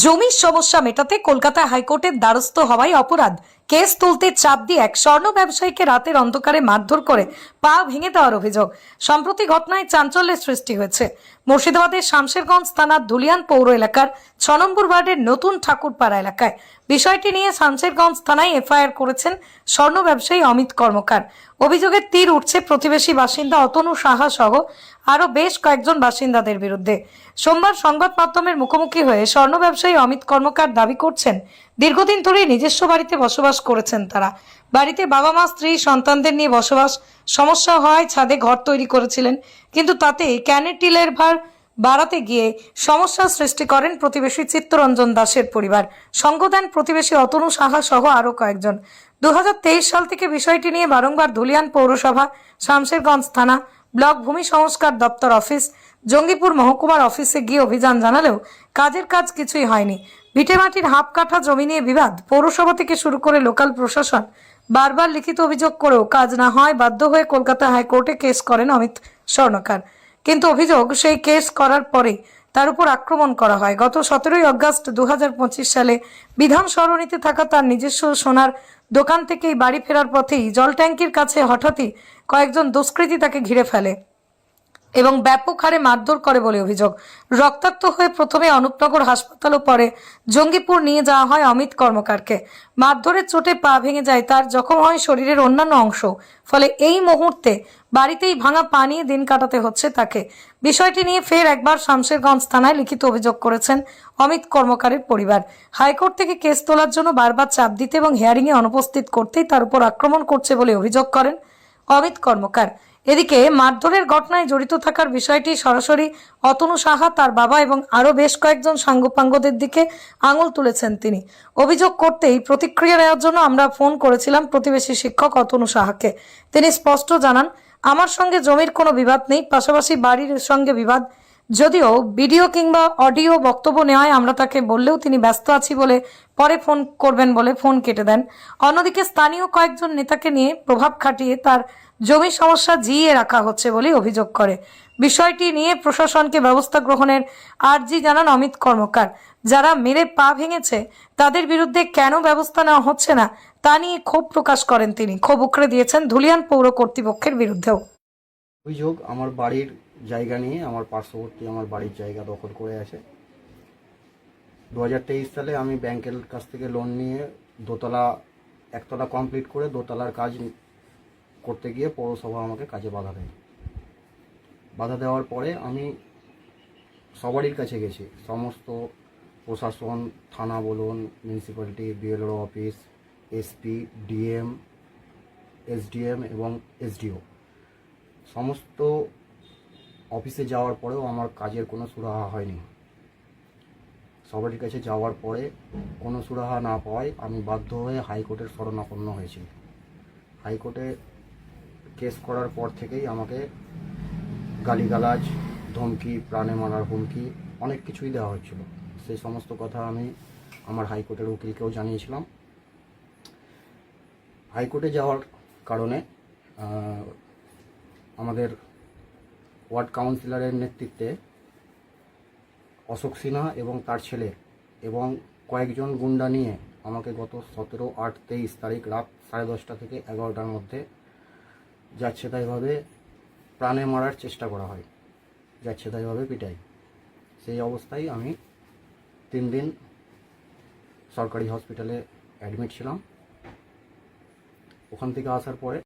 জমির সমস্যা মেটাতে কলকাতা হাইকোর্টের দ্বারস্থ হওয়ায় অপরাধ। কেস তুলতে চাপ দিয়ে এক স্বর্ণ ব্যবসায়ীকে রাতের অন্ধকারে মারধর করে পা ভেঙে দেওয়ার অভিযোগ। সম্প্রতি ঘটনায় চাঞ্চল্যের সৃষ্টি হয়েছে। মুর্শিদাবাদের শামশেরগঞ্জ থানার ধুলিয়ান পৌর এলাকার ছ নম্বর ওয়ার্ডের নতুন ঠাকুরপাড়া এলাকায়। বিষয়টি নিয়ে শামশেরগঞ্জ থানায় এফআইআর করেছেন স্বর্ণ ব্যবসায়ী অমিত কর্মকার। অভিযোগের তীর উঠছে প্রতিবেশী বাসিন্দা অতনু সাহা সহ আরও বেশ কয়েকজন বাসিন্দাদের বিরুদ্ধে। সোমবার সংবাদ মাধ্যমের মুখোমুখি হয়ে স্বর্ণ ব্যবসায়ী অমিত কর্মকার দাবি করছেন, দীর্ঘদিন ধরেই নিজস্ব বাড়িতে বসবাস করেছেন তারা। বাড়িতে বাবা মা, স্ত্রী, সন্তানদের নিয়ে বসবাস, সমস্যা হওয়ায় ছাদে ঘর তৈরি করেছিলেন। কিন্তু তাতে ক্যানের টিলের ভার বাড়াতে গিয়ে সমস্যার সৃষ্টি করেন প্রতিবেশী চিত্তরঞ্জন দাসের পরিবার। সঙ্গ দেন প্রতিবেশী অতনু সাহা সহ আরও কয়েকজন। দু হাজার তেইশ সাল থেকে বিষয়টি নিয়ে বারংবার ধুলিয়ান পৌরসভা, শামশেরগঞ্জ থানা ব্লক ভূমি সংস্কার দপ্তর অফিস, জঙ্গিপুর মহকুমার অফিসে গিয়ে অভিযান জানালেও কাজের কাজ কিছুই হয়নি। ভিটেমাটির হাফ কাঠা জমি নিয়ে বিবাদ, পৌরসভা থেকে শুরু করে লোকাল প্রশাসন। বারবার লিখিত অভিযোগ করেও কাজ না হয় বাধ্য হয়ে কলকাতা হাইকোর্টে কেস করেন অমিত স্বর্ণকার। কিন্তু অভিযোগ সেই কেস করার পরে তার উপর আক্রমণ করা হয়। গত সতেরোই অগস্ট দু হাজার পঁচিশ সালে বিধান সরণিতে থাকা তার নিজস্ব সোনার দোকান থেকেই বাড়ি ফেরার পথেই জল ট্যাঙ্কির কাছে হঠাৎই কয়েকজন দুষ্কৃতী তাকে ঘিরে ফেলে। এবং ব্যাপক হারে মারধর করে বলে অভিযোগ। রক্তাক্ত হয়ে প্রথমে অনুপনগর হাসপাতাল ও পরে জঙ্গিপুর নিয়ে যাওয়া হয় অমিত কর্মকারকে। মারধরের চোটে পা ভেঙে যায় তার জখম হয় শরীরের অন্যান্য অংশ। ফলে এই মুহূর্তে বাড়িতেই ভাঙা পা নিয়ে দিন কাটাতে হচ্ছে তাকে। বিষয়টি নিয়ে ফের একবার শামশেরগঞ্জ থানায় লিখিত অভিযোগ করেছেন অমিত কর্মকারের পরিবার। হাইকোর্ট থেকে কেস তোলার জন্য বারবার চাপ দিতে এবং হিয়ারিংয়ে অনুপস্থিত করতেই তার উপর আক্রমণ করছে বলে অভিযোগ করেন অমিত কর্মকার। এদিকে মারধরের ঘটনায় জড়িত থাকার বিষয়টি সরাসরি অতনু সাহা, তার বাবা এবং আরও বেশ কয়েকজন সাঙ্গপাঙ্গদের দিকে আঙুল তুলেছেন তিনি। অভিযোগ করতেই প্রতিক্রিয়া নেওয়ার জন্য আমরা ফোন করেছিলাম প্রতিবেশী শিক্ষক অতনু সাহাকে। তিনি স্পষ্ট জানান, আমার সঙ্গে জমির কোনো বিবাদ নেই, পাশাপাশি বাড়ির সঙ্গে বিবাদ যদিও ভিডিও কিংবা অডিও বক্তব্য নেওয়ায় আমরা তাকে বললেও তিনি ব্যস্ত আছি বলে পরে ফোন করবেন বলে ফোন কেটে দেন। অন্যদিকে স্থানীয় কয়েকজন নেতাকে নিয়ে প্রভাব খাটিয়ে তার জমি সমস্যা জিইয়ে রাখা হচ্ছে বলে অভিযোগ করে। বিষয়টি নিয়ে প্রশাসনকে ব্যবস্থা গ্রহণের আর্জি জানান অমিত কর্মকার। যারা মেরে পা ভেঙেছে, তাদের বিরুদ্ধে কেন ব্যবস্থা নেওয়া হচ্ছে না, তা নিয়ে ক্ষোভ প্রকাশ করেন তিনি। ক্ষোভ উকড়ে দিয়েছেন ধুলিয়ান পৌর কর্তৃপক্ষের বিরুদ্ধেও। অভিযোগ, আমার বাড়ির জায়গা নিয়ে আমার পার্শ্ববর্তী আমার বাড়ির জায়গা দখল করে আছে। দু হাজার তেইশ সালে আমি ব্যাংকের কাছ থেকে লোন নিয়ে দোতলা, একতলা কমপ্লিট করে দোতলার কাজ করতে গিয়ে পৌরসভা আমাকে কাজে বাধা দেয়। বাধা দেওয়ার পরে আমি সবারই কাছে গেছি। সমস্ত প্রশাসন, থানা বলুন municipality BLO office SP DM SDM এবং এসডিও সমস্ত অফিসে যাওয়ার পরেও আমার কাজের কোনো সুরাহা হয়নি। সবারই কাছে যাওয়ার পরে কোনো সুরাহা না পাওয়ায় আমি বাধ্য হয়ে হাইকোর্টের শরণাপন্ন হয়েছি। হাইকোর্টে কেস করার পর থেকেই আমাকে গালিগালাজ, ধমকি, প্রাণে মারার হুমকি অনেক কিছুই দেওয়া হচ্ছিল সেই সমস্ত কথা আমি আমার হাইকোর্টের উকিলকেও জানিয়েছিলাম। হাইকোর্টে যাওয়ার কারণে আমাদের ওয়ার্ড কাউন্সিলরের নেতৃত্বে অশোক সিনহা এবং তার ছেলে এবং কয়েকজন গুন্ডা নিয়ে আমাকে গত সতেরো আট তেইশ তারিখ রাত সাড়ে দশটা থেকে এগারোটার মধ্যে যাচ্ছে তাইভাবে প্রাণে মারার চেষ্টা করা হয়। যাচ্ছে তাইভাবে পিটাই। সেই অবস্থায় আমি তিন দিন সরকারি হসপিটালে অ্যাডমিট ছিলাম। ওখান থেকে আসার পরে